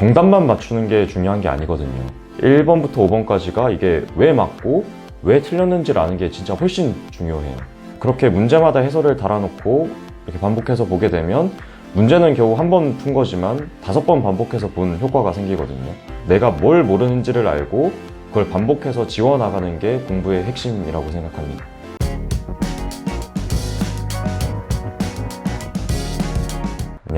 정답만 맞추는 게 중요한 게 아니거든요. 1번부터 5번까지가 이게 왜 맞고 왜 틀렸는지를 아는 게 진짜 훨씬 중요해요. 그렇게 문제마다 해설을 달아놓고 이렇게 반복해서 보게 되면 문제는 겨우 한 번 푼 거지만 다섯 번 반복해서 본 효과가 생기거든요. 내가 뭘 모르는지를 알고 그걸 반복해서 지워나가는 게 공부의 핵심이라고 생각합니다.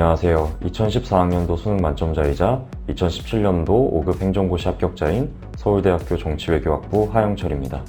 안녕하세요. 2014학년도 수능 만점자이자 2017년도 5급 행정고시 합격자인 서울대학교 정치외교학부 하영철입니다.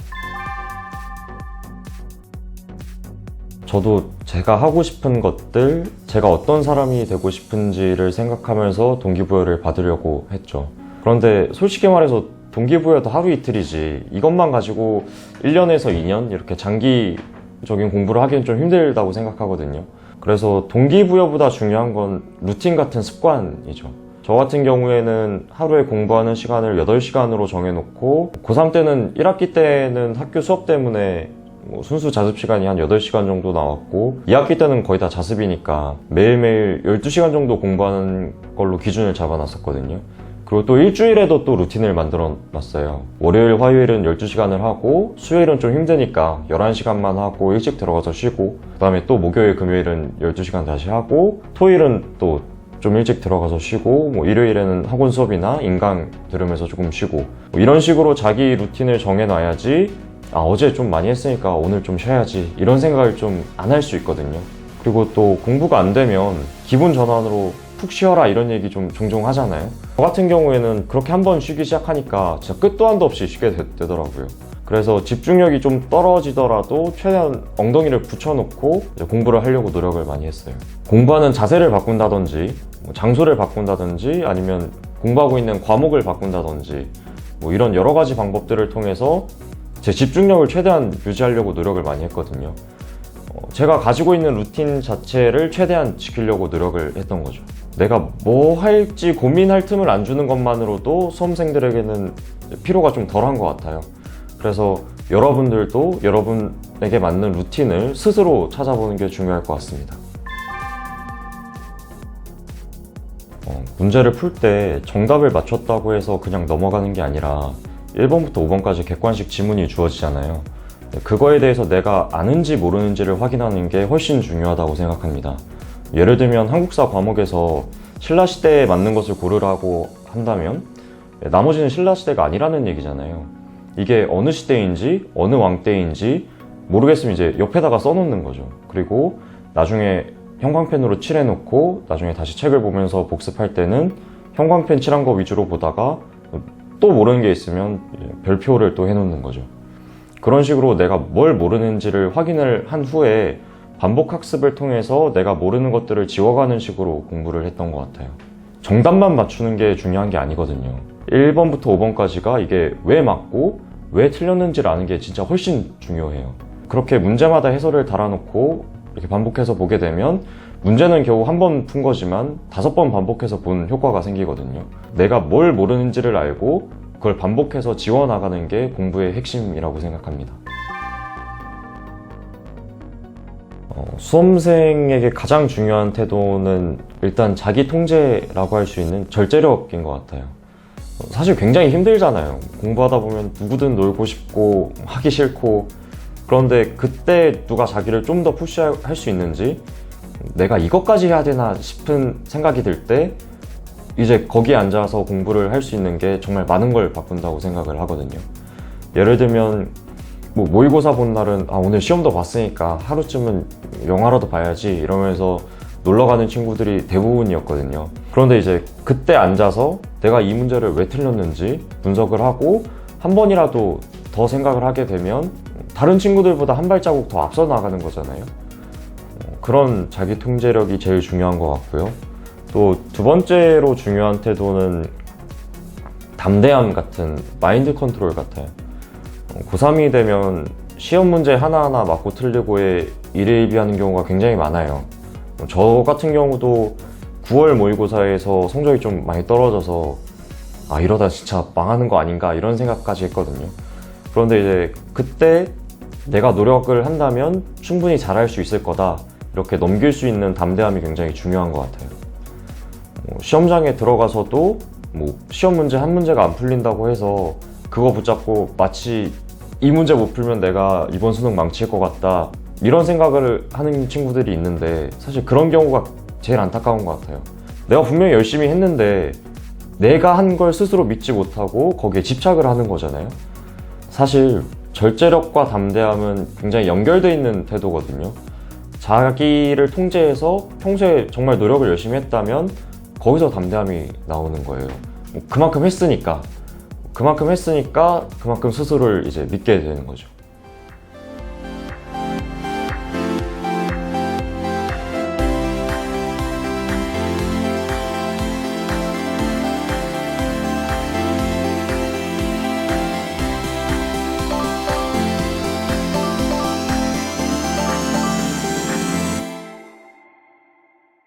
저도 제가 하고 싶은 것들, 제가 어떤 사람이 되고 싶은지를 생각하면서 동기부여를 받으려고 했죠. 그런데 솔직히 말해서 동기부여도 하루 이틀이지 이것만 가지고 1년에서 2년 이렇게 장기적인 공부를 하기엔 좀 힘들다고 생각하거든요. 그래서 동기부여보다 중요한 건 루틴 같은 습관이죠. 저 같은 경우에는 하루에 공부하는 시간을 8시간으로 정해놓고 고3 때는 1학기 때는 학교 수업 때문에 뭐 순수 자습 시간이 한 8시간 정도 나왔고 2학기 때는 거의 다 자습이니까 매일매일 12시간 정도 공부하는 걸로 기준을 잡아놨었거든요. 그리고 또 일주일에도 또 루틴을 만들어 놨어요. 월요일, 화요일은 12시간을 하고 수요일은 좀 힘드니까 11시간만 하고 일찍 들어가서 쉬고 그 다음에 또 목요일, 금요일은 12시간 다시 하고 토요일은 또 좀 일찍 들어가서 쉬고 뭐 일요일에는 학원 수업이나 인강 들으면서 조금 쉬고 뭐 이런 식으로 자기 루틴을 정해놔야지 아 어제 좀 많이 했으니까 오늘 좀 쉬어야지 이런 생각을 좀 안 할 수 있거든요. 그리고 또 공부가 안 되면 기분 전환으로 푹 쉬어라 이런 얘기 좀 종종 하잖아요. 저 같은 경우에는 그렇게 한 번 쉬기 시작하니까 진짜 끝도 한도 없이 쉬게 되, 되더라고요. 그래서 집중력이 좀 떨어지더라도 최대한 엉덩이를 붙여놓고 공부를 하려고 노력을 많이 했어요. 공부하는 자세를 바꾼다든지, 뭐 장소를 바꾼다든지, 아니면 공부하고 있는 과목을 바꾼다든지, 뭐 이런 여러 가지 방법들을 통해서 제 집중력을 최대한 유지하려고 노력을 많이 했거든요. 어, 제가 가지고 있는 루틴 자체를 최대한 지키려고 노력을 했던 거죠. 내가 뭐 할지 고민할 틈을 안 주는 것만으로도 수험생들에게는 피로가 좀 덜한 것 같아요. 그래서 여러분들도 여러분에게 맞는 루틴을 스스로 찾아보는 게 중요할 것 같습니다. 어, 문제를 풀 때 정답을 맞췄다고 해서 그냥 넘어가는 게 아니라 1번부터 5번까지 객관식 지문이 주어지잖아요. 그거에 대해서 내가 아는지 모르는지를 확인하는 게 훨씬 중요하다고 생각합니다. 예를 들면 한국사 과목에서 신라시대에 맞는 것을 고르라고 한다면 나머지는 신라시대가 아니라는 얘기잖아요. 이게 어느 시대인지 어느 왕 때인지 모르겠으면 이제 옆에다가 써놓는 거죠. 그리고 나중에 형광펜으로 칠해놓고 나중에 다시 책을 보면서 복습할 때는 형광펜 칠한 거 위주로 보다가 또 모르는 게 있으면 별표를 또 해놓는 거죠. 그런 식으로 내가 뭘 모르는지를 확인을 한 후에 반복 학습을 통해서 내가 모르는 것들을 지워가는 식으로 공부를 했던 것 같아요. 정답만 맞추는 게 중요한 게 아니거든요. 1번부터 5번까지가 이게 왜 맞고 왜 틀렸는지를 아는 게 진짜 훨씬 중요해요. 그렇게 문제마다 해설을 달아놓고 이렇게 반복해서 보게 되면 문제는 겨우 한 번 푼 거지만 다섯 번 반복해서 본 효과가 생기거든요. 내가 뭘 모르는지를 알고 그걸 반복해서 지워나가는 게 공부의 핵심이라고 생각합니다. 수험생에게 가장 중요한 태도는 일단 자기 통제라고 할 수 있는 절제력인 것 같아요. 어, 사실 굉장히 힘들잖아요. 공부하다 보면 누구든 놀고 싶고 하기 싫고 그런데 그때 누가 자기를 좀 더 푸시할 수 있는지 내가 이것까지 해야 되나 싶은 생각이 들 때 이제 거기에 앉아서 공부를 할 수 있는 게 정말 많은 걸 바꾼다고 생각을 하거든요. 예를 들면 뭐 모의고사 본 날은 아 오늘 시험도 봤으니까 하루쯤은 영화라도 봐야지 이러면서 놀러 가는 친구들이 대부분이었거든요. 그런데 이제 그때 앉아서 내가 이 문제를 왜 틀렸는지 분석을 하고 한 번이라도 더 생각을 하게 되면 다른 친구들보다 한 발자국 더 앞서 나가는 거잖아요. 어, 그런 자기 통제력이 제일 중요한 것 같고요. 또 두 번째로 중요한 태도는 담대함 같은 마인드 컨트롤 같아요. 어, 고3이 되면 시험 문제 하나하나 맞고 틀리고에 일일비하는 경우가 굉장히 많아요. 어, 저 같은 경우도 9월 모의고사에서 성적이 좀 많이 떨어져서 아 이러다 진짜 망하는 거 아닌가 이런 생각까지 했거든요. 그런데 이제 그때 내가 노력을 한다면 충분히 잘할 수 있을 거다 이렇게 넘길 수 있는 담대함이 굉장히 중요한 것 같아요. 어, 시험장에 들어가서도 뭐 시험 문제 한 문제가 안 풀린다고 해서 그거 붙잡고 마치 이 문제 못 풀면 내가 이번 수능 망칠 것 같다 이런 생각을 하는 친구들이 있는데 사실 그런 경우가 제일 안타까운 것 같아요. 내가 분명히 열심히 했는데 내가 한 걸 스스로 믿지 못하고 거기에 집착을 하는 거잖아요. 사실 절제력과 담대함은 굉장히 연결돼 있는 태도거든요. 자기를 통제해서 평소에 정말 노력을 열심히 했다면 거기서 담대함이 나오는 거예요. 뭐 그만큼 했으니까 그만큼 했으니까 그만큼 스스로를 이제 믿게 되는 거죠.